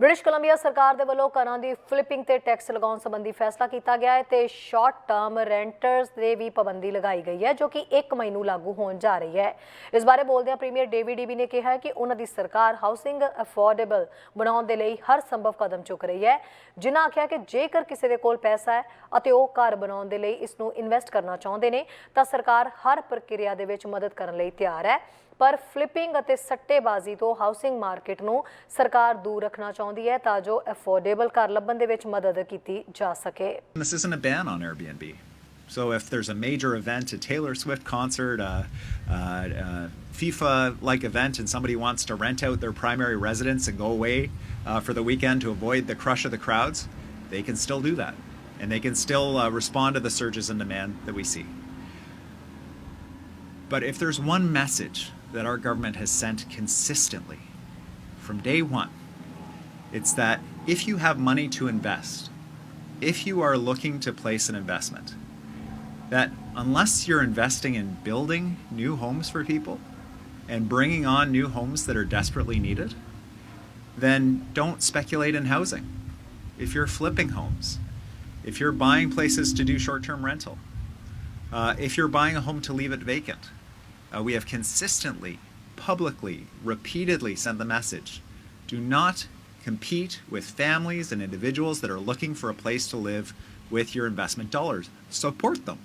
British Columbia ਸਰਕਾਰ ਦੇ ਵੱਲੋਂ ਘਰਾਂ ਦੀ ਫਲਿੱਪਿੰਗ ਤੇ ਟੈਕਸ ਲਗਾਉਣ ਸੰਬੰਧੀ ਫੈਸਲਾ ਕੀਤਾ ਗਿਆ ਹੈ ਤੇ ਸ਼ਾਰਟ ਟਰਮ ਰੈਂਟਰਸ ਦੇ ਵੀ ਪਾਬੰਦੀ ਲਗਾਈ ਗਈ ਹੈ ਜੋ ਕਿ 1 ਮਈ ਨੂੰ ਲਾਗੂ ਹੋਣ ਜਾ ਰਹੀ ਹੈ। ਇਸ ਬਾਰੇ ਬੋਲਦਿਆਂ ਪ੍ਰੀਮੀਅਰ ਡੇਵਿਡ ਈਬੀ ਨੇ ਕਿਹਾ ਕਿ ਉਹਨਾਂ ਦੀ ਸਰਕਾਰ ਹਾਊਸਿੰਗ ਅਫੋਰਡੇਬਲ ਬਣਾਉਣ ਦੇ ਲਈ ਹਰ ਸੰਭਵ ਕਦਮ ਚੁੱਕ ਰਹੀ ਹੈ, ਜਿਨ੍ਹਾਂ ਆਖਿਆ ਕਿ ਜੇਕਰ ਕਿਸੇ ਦੇ ਕੋਲ ਪੈਸਾ ਹੈ ਅਤੇ ਉਹ ਘਰ ਬਣਾਉਣ ਦੇ ਲਈ ਇਸ ਨੂੰ ਇਨਵੈਸਟ ਕਰਨਾ ਚਾਹੁੰਦੇ ਨੇ, ਤਾਂ ਸਰਕਾਰ ਹਰ ਪ੍ਰਕਿਰਿਆ ਦੇ ਵਿੱਚ ਮਦਦ ਕਰਨ ਲਈ ਤਿਆਰ ਹੈ। ਪਰ ਫਲਿੱਪਿੰਗ ਅਤੇ ਸੱਟੇਬਾਜ਼ੀ ਤੋਂ ਹਾਊਸਿੰਗ ਮਾਰਕੀਟ ਨੂੰ ਸਰਕਾਰ ਦੂਰ ਰੱਖਣਾ ਚਾਹੁੰਦੀ ਹੈ ਤਾਂ ਜੋ ਅਫੋਰਡੇਬਲ ਘਰ ਲੱਭਣ ਦੇ ਵਿੱਚ ਮਦਦ ਕੀਤੀ ਜਾ ਸਕੇ This isn't a ban on Airbnb. So if there's a major event, a Taylor Swift concert, a, a, a FIFA-like event, and somebody wants to rent out their primary residence and go away uh, for the weekend to avoid the crush of the crowds, they can still do that, and they can still uh, respond to the surges in demand that we see. But if there's one message that our government has sent consistently from day one, it's that if you have money to invest, if you are looking to place an investment, that unless you're investing in building new homes for people and bringing on new homes that are desperately needed, then don't speculate in housing. If you're flipping homes, if you're buying places to do short term rental, uh, if you're buying a home to leave it vacant, uh, we have consistently, publicly, repeatedly sent the message do not compete with families and individuals that are looking for a place to live with your investment dollars. Support them.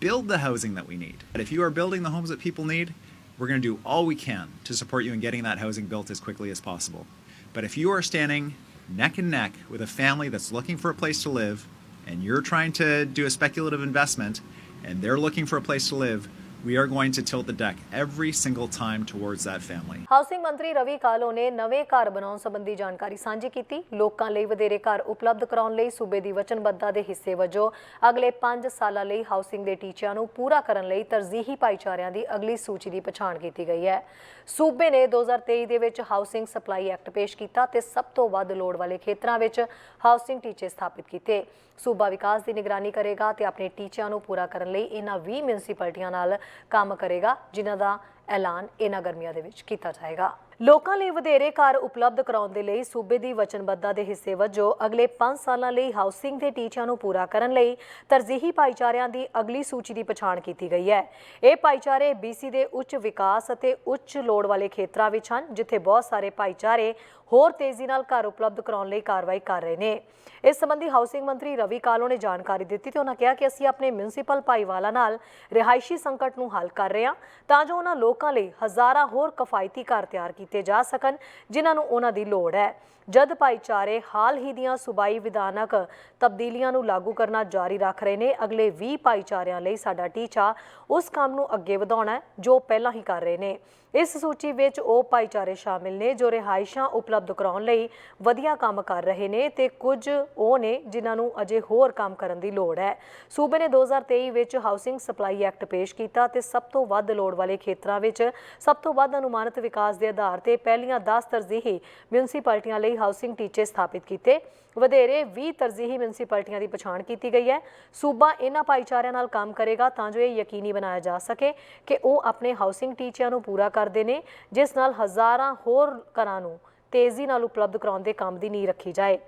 Build the housing that we need. And if you are building the homes that people need, we're going to do all we can to support you in getting that housing built as quickly as possible. But if you are standing neck and neck with a family that's looking for a place to live, and you're trying to do a speculative investment, and they're looking for a place to live, we are going to tilt the deck every single time towards that family. Housing ਮੰਤਰੀ ਰਵੀ ਕਾਲੋ ਨੇ ਨਵੇਂ ਘਰ ਬਣਾਉਣ ਸੰਬੰਧੀ ਜਾਣਕਾਰੀ ਸਾਂਝੀ ਕੀਤੀ। ਲੋਕਾਂ ਲਈ ਵਧੇਰੇ ਘਰ ਉਪਲਬਧ ਕਰਾਉਣ ਲਈ ਸੂਬੇ ਦੀ ਵਚਨਬੱਧਤਾ ਦੇ ਹਿੱਸੇ ਵਜੋਂ ਅਗਲੇ 5 ਸਾਲਾਂ ਲਈ ਹਾਊਸਿੰਗ ਦੇ ਟੀਚਿਆਂ ਨੂੰ ਪੂਰਾ ਕਰਨ ਲਈ ਤਰਜੀਹੀ ਭਾਈਚਾਰਿਆਂ ਦੀ ਅਗਲੀ ਸੂਚੀ ਦੀ ਪਛਾਣ ਕੀਤੀ ਗਈ ਹੈ। ਸੂਬੇ ਨੇ 2023 ਦੇ ਵਿੱਚ ਹਾਊਸਿੰਗ ਸਪਲਾਈ ਐਕਟ ਪੇਸ਼ ਕੀਤਾ ਤੇ ਸਭ ਤੋਂ ਵੱਧ ਲੋੜ ਵਾਲੇ ਖੇਤਰਾਂ ਵਿੱਚ ਹਾਊਸਿੰਗ ਟੀਚੇ ਸਥਾਪਿਤ ਕੀਤੇ। ਸੂਬਾ ਵਿਕਾਸ ਦੀ ਨਿਗਰਾਨੀ ਕਰੇਗਾ ਤੇ ਆਪਣੇ ਟੀਚਿਆਂ ਨੂੰ ਪੂਰਾ ਕਰਨ ਲਈ ਇਹਨਾਂ 20 ਮਿਊਨਿਸਪੈਲਿਟੀਆਂ ਨਾਲ ਕੰਮ ਕਰੇਗਾ, ਜਿਨ੍ਹਾਂ ਦਾ ਐਲਾਨ ਇਹਨਾਂ ਗਰਮੀਆਂ ਦੇ ਵਿੱਚ ਕੀਤਾ ਜਾਏਗਾ। ਲੋਕਾਂ ਲਈ ਵਧੇਰੇ ਘਰ ਉਪਲਬਧ ਕਰਾਉਣ ਦੇ ਲਈ ਸੂਬੇ ਦੀ ਵਚਨਬੱਧਤਾ ਦੇ ਹਿੱਸੇ ਵਜੋਂ ਅਗਲੇ 5 ਸਾਲਾਂ ਲਈ ਹਾਊਸਿੰਗ ਦੇ ਟੀਚਿਆਂ ਨੂੰ ਪੂਰਾ ਕਰਨ ਲਈ ਤਰਜੀਹੀ ਭਾਈਚਾਰਿਆਂ ਦੀ ਅਗਲੀ ਸੂਚੀ ਦੀ ਪਛਾਣ ਕੀਤੀ ਗਈ ਹੈ। ਇਹ ਭਾਈਚਾਰੇ BC ਦੇ ਉੱਚ ਵਿਕਾਸ ਅਤੇ ਉੱਚ ਲੋੜ ਵਾਲੇ ਖੇਤਰਾਂ ਵਿੱਚ ਹਨ, ਜਿੱਥੇ ਬਹੁਤ ਸਾਰੇ ਭਾਈਚਾਰੇ ਹੋਰ ਤੇਜ਼ੀ ਨਾਲ ਘਰ ਉਪਲਬਧ ਕਰਾਉਣ ਲਈ ਕਾਰਵਾਈ ਕਰ ਰਹੇ ਨੇ। ਇਸ ਸੰਬੰਧੀ ਹਾਊਸਿੰਗ ਮੰਤਰੀ ਰਵੀ ਕਾਲੋ ਨੇ ਜਾਣਕਾਰੀ ਦਿੱਤੀ ਤੇ ਉਹਨਾਂ ਕਿਹਾ ਕਿ ਅਸੀਂ ਆਪਣੇ ਮਿਊਨਿਸਪਲ ਭਾਈਵਾਲਾ ਨਾਲ ਰਿਹਾਇਸ਼ੀ ਸੰਕਟ ਨੂੰ ਹੱਲ ਕਰ ਰਹੇ ਹਾਂ ਤਾਂ ਜੋ ਉਹਨਾਂ ਲੋਕਾਂ ਲਈ ਹਜ਼ਾਰਾਂ ਹੋਰ ਕਿਫਾਇਤੀ ਘਰ ਤਿਆਰ ਕੀਤੇ ਜਾ ਸਕਣ, ਜਿਨ੍ਹਾਂ ਨੂੰ ਉਹਨਾਂ ਦੀ ਲੋੜ ਹੈ। ਜਦ ਭਾਈਚਾਰੇ ਹਾਲ ਹੀ ਦੀਆਂ ਸੂਬਾਈ ਵਿਧਾਨਕ ਤਬਦੀਲੀਆਂ ਨੂੰ ਲਾਗੂ ਕਰਨਾ ਜਾਰੀ ਰੱਖ ਰਹੇ ਨੇ, ਅਗਲੇ 20 ਭਾਈਚਾਰਿਆਂ ਲਈ ਸਾਡਾ ਟੀਚਾ ਉਸ ਕੰਮ ਨੂੰ ਅੱਗੇ ਵਧਾਉਣਾ ਹੈ ਜੋ ਪਹਿਲਾਂ ਹੀ ਕਰ ਰਹੇ ਨੇ। ਇਸ ਸੂਚੀ ਵਿੱਚ ਉਹ ਭਾਈਚਾਰੇ ਸ਼ਾਮਿਲ ਨੇ ਜੋ ਰਿਹਾਇਸ਼ਾਂ ਉਪਲਬਧ ਉਪਲਬਧ ਕਰਾਉਣ ਲਈ ਵਧੀਆ ਕੰਮ ਕਰ ਰਹੇ ਨੇ ਤੇ ਕੁਝ ਉਹ ਨੇ ਜਿਨ੍ਹਾਂ ਨੂੰ ਅਜੇ ਹੋਰ ਕੰਮ ਕਰਨ ਦੀ ਲੋੜ ਹੈ। ਸੂਬੇ ਨੇ 2023 ਵਿੱਚ ਹਾਊਸਿੰਗ ਸਪਲਾਈ ਐਕਟ ਪੇਸ਼ ਕੀਤਾ ਤੇ ਸਭ ਤੋਂ ਵੱਧ ਲੋੜ ਵਾਲੇ ਖੇਤਰਾਂ ਵਿੱਚ ਸਭ ਤੋਂ ਵੱਧ ਅਨੁਮਾਨਿਤ ਵਿਕਾਸ ਦੇ ਆਧਾਰ ਤੇ ਪਹਿਲੀਆਂ 10 ਤਰਜੀਹੀ ਮਿਊਨਿਸਪੈਲਿਟੀਆਂ ਲਈ ਹਾਊਸਿੰਗ ਟੀਚੇ ਸਥਾਪਿਤ ਕੀਤੇ। ਵਧੇਰੇ 20 ਤਰਜੀਹੀ ਮਿਊਨਿਸਪੈਲਿਟੀਆਂ ਦੀ ਪਛਾਣ ਕੀਤੀ ਗਈ ਹੈ। ਸੂਬਾ ਇਹਨਾਂ ਭਾਈਚਾਰਿਆਂ ਨਾਲ ਕੰਮ ਕਰੇਗਾ ਤਾਂ ਜੋ ਇਹ ਯਕੀਨੀ ਬਣਾਇਆ ਜਾ ਸਕੇ ਕਿ ਉਹ ਆਪਣੇ ਹਾਊਸਿੰਗ ਟੀਚਿਆਂ ਨੂੰ ਪੂਰਾ ਕਰਦੇ ਨੇ, ਜਿਸ ਨਾਲ ਹਜ਼ਾਰਾਂ ਹੋਰ ਘਰਾਂ ਨੂੰ ਤੇਜ਼ੀ ਨਾਲ ਉਪਲਬਧ ਕਰਾਉਣ ਦੇ ਕੰਮ ਦੀ ਨੀਂਹ ਰੱਖੀ ਜਾਏ।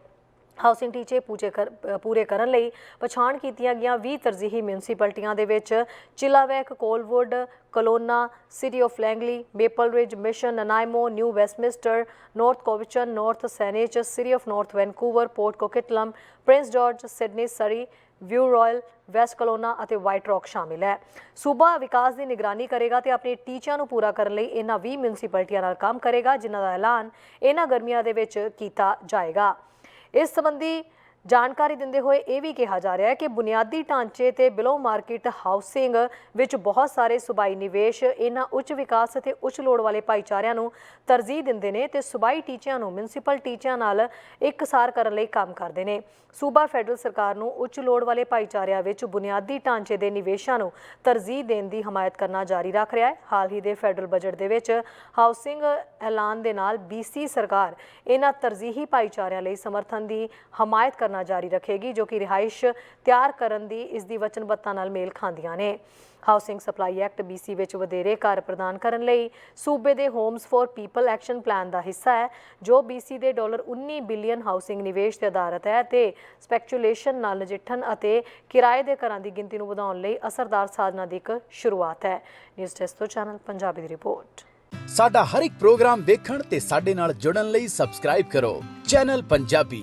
ਹਾਊਸਿੰਗ ਟੀਚੇ ਕਰ- ਪੂਰੇ ਕਰਨ ਲਈ ਪਛਾਣ ਕੀਤੀਆਂ ਗਈਆਂ 20 ਤਰਜੀਹੀ ਮਿਊਨਿਸਪੈਲਿਟੀਆਂ ਦੇ ਵਿੱਚ Chilliwack, Colwood, Kelowna city of Langley Maple Ridge Mission Nanaimo New Westminster North Cowichan North Saanich city of North Vancouver Port Coquitlam Prince George Sidney Surrey View Royal, West Kelowna ਅਤੇ ਵਾਈਟ ਰੌਕ ਸ਼ਾਮਿਲ ਹੈ। ਸੂਬਾ ਵਿਕਾਸ ਦੀ ਨਿਗਰਾਨੀ ਕਰੇਗਾ ਤੇ ਆਪਣੇ ਟੀਚਿਆਂ ਨੂੰ ਪੂਰਾ ਕਰਨ ਲਈ ਇਹਨਾਂ 20 ਮਿਊਨਿਸਪੈਲਿਟੀਆਂ ਨਾਲ ਕੰਮ ਕਰੇਗਾ, ਜਿਨ੍ਹਾਂ ਦਾ ਐਲਾਨ ਇਹਨਾਂ ਗਰਮੀਆਂ ਦੇ ਵਿੱਚ ਕੀਤਾ ਜਾਏਗਾ। ਇਸ ਸੰਬੰਧੀ ਜਾਣਕਾਰੀ ਦਿੰਦੇ ਹੋਏ ਇਹ ਵੀ ਕਿਹਾ ਜਾ ਰਿਹਾ ਹੈ ਕਿ ਬੁਨਿਆਦੀ ਢਾਂਚੇ ਤੇ ਬਿਲੋ ਮਾਰਕੀਟ ਹਾਊਸਿੰਗ ਵਿੱਚ ਬਹੁਤ ਸਾਰੇ ਸੁਬਾਈ ਨਿਵੇਸ਼, ਇਹਨਾਂ ਉੱਚ ਵਿਕਾਸ ਅਤੇ ਉੱਚ ਲੋੜ ਵਾਲੇ ਭਾਈਚਾਰਿਆਂ ਨੂੰ ਤਰਜੀਹ ਦਿੰਦੇ ਨੇ ਤੇ ਸੁਬਾਈ ਟੀਚਿਆਂ ਨੂੰ ਮਿਊਨਿਸਪਲ ਟੀਚਿਆਂ ਨਾਲ ਇੱਕਸਾਰ ਕਰਨ ਲਈ ਕੰਮ ਕਰਦੇ ਨੇ। ਸੂਬਾ ਫੈਡਰਲ ਸਰਕਾਰ ਨੂੰ ਉੱਚ ਲੋੜ ਵਾਲੇ ਭਾਈਚਾਰਿਆਂ ਵਿੱਚ ਬੁਨਿਆਦੀ ਢਾਂਚੇ ਦੇ ਨਿਵੇਸ਼ਾਂ ਨੂੰ ਤਰਜੀਹ ਦੇਣ ਦੀ ਹਮਾਇਤ ਕਰਨਾ ਜਾਰੀ ਰੱਖ ਰਿਹਾ ਹੈ। ਹਾਲ ਹੀ ਦੇ ਫੈਡਰਲ ਬਜਟ ਦੇ ਵਿੱਚ ਹਾਊਸਿੰਗ ਐਲਾਨ ਦੇ ਨਾਲ BC ਸਰਕਾਰ ਇਹਨਾਂ ਤਰਜੀਹੀ ਭਾਈਚਾਰਿਆਂ ਲਈ ਸਮਰਥਨ ਦੀ ਹਮਾਇਤ ਕਰਨਾ ਜਾਰੀ ਰੱਖੇਗੀ, ਜੋ ਕਿ ਰਿਹਾਇਸ਼ ਤਿਆਰ ਕਰਨ ਦੀ ਇਸ ਦੀ ਵਚਨਬੱਧਤਾ ਨਾਲ ਮੇਲ ਖਾਂਦੀਆਂ ਨੇ। ਹਾਊਸਿੰਗ ਸਪਲਾਈ ਐਕਟ BC ਵਿੱਚ ਵਧੇਰੇ ਘਰ ਪ੍ਰਦਾਨ ਕਰਨ ਲਈ ਸੂਬੇ ਦੇ Homes for People action plan ਦਾ ਹਿੱਸਾ ਹੈ, ਜੋ BC ਦੇ ਡਾਲਰ 19 ਬਿਲੀਅਨ ਹਾਊਸਿੰਗ ਨਿਵੇਸ਼ ਤੇ ਆਧਾਰਿਤ ਹੈ ਤੇ ਸਪੈਕੂਲੇਸ਼ਨ ਨਾਲ ਨਜਿੱਠਣ ਅਤੇ ਕਿਰਾਏ ਦੇ ਘਰਾਂ ਦੀ ਗਿਣਤੀ ਨੂੰ ਵਧਾਉਣ ਲਈ ਅਸਰਦਾਰ ਸਾਧਨਾਂ ਦੀ ਇੱਕ ਸ਼ੁਰੂਆਤ ਹੈ। ਨਿਊਜ਼ ਡੈਸਕ ਤੋਂ ਚੈਨਲ ਪੰਜਾਬੀ ਦੀ ਰਿਪੋਰਟ। ਸਾਡਾ ਹਰ ਇੱਕ ਪ੍ਰੋਗਰਾਮ ਦੇਖਣ ਤੇ ਸਾਡੇ ਨਾਲ ਜੁੜਨ ਲਈ ਸਬਸਕ੍ਰਾਈਬ ਕਰੋ। ਚੈਨਲ ਪੰਜਾਬੀ